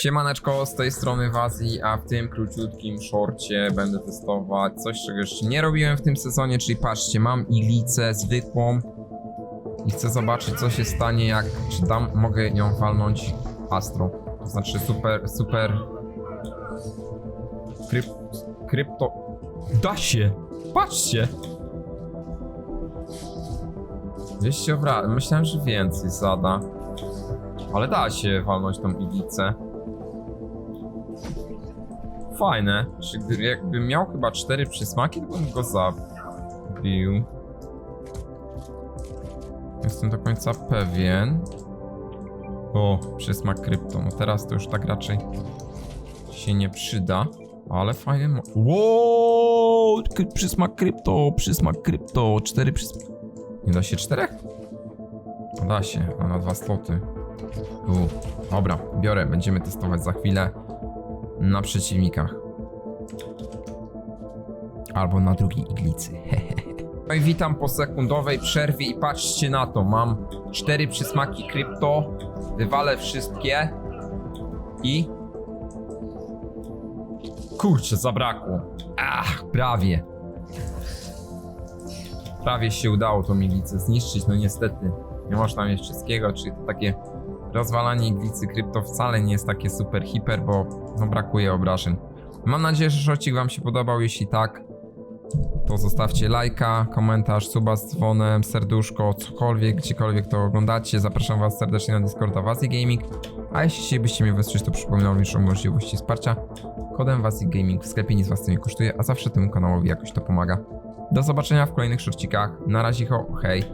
Siemaneczko, z tej strony Wazi, a w tym króciutkim shorcie będę testować coś, czego jeszcze nie robiłem w tym sezonie, czyli patrzcie, mam iglicę zwykłą i chcę zobaczyć, co się stanie, jak, czy tam mogę nią walnąć astro. To znaczy super, super... Kryp... Krypto... Da się! Patrzcie! 200 obrażeń, myślałem, że więcej zada. Ale da się walnąć tą iglicę. Fajne. Czy gdy, jakbym miał chyba cztery przysmaki, to bym go zabił. Jestem do końca pewien. O, przysmak krypto. No teraz to już tak raczej się nie przyda. Ale fajny mo- Wow! Przysmak krypto, przysmak krypto. Cztery przysmak... Nie da się czterech? Da się, a na dwa sloty. U, dobra, biorę, będziemy testować za chwilę na przeciwnikach. Albo na drugiej iglicy. No i witam po sekundowej przerwie i patrzcie na to, mam cztery przysmaki krypto, wywalę wszystkie i... Kurczę, zabrakło. Ach, prawie. Prawie się udało tą iglicę zniszczyć, no niestety. Nie można mieć wszystkiego, czyli to takie rozwalanie iglicy krypto wcale nie jest takie super hiper, bo no brakuje obrażeń. Mam nadzieję, że szorcik wam się podobał, jeśli tak, to zostawcie lajka, komentarz, suba z dzwonem, serduszko, cokolwiek, gdziekolwiek to oglądacie. Zapraszam was serdecznie na Discorda Wazi Gaming, a jeśli chcielibyście mnie wesprzeć, to przypominam już o możliwości wsparcia. Kodem Wazi Gaming w sklepie nic was nie kosztuje, a zawsze temu kanałowi jakoś to pomaga. Do zobaczenia w kolejnych szorcikach. Na razie, ho, hej.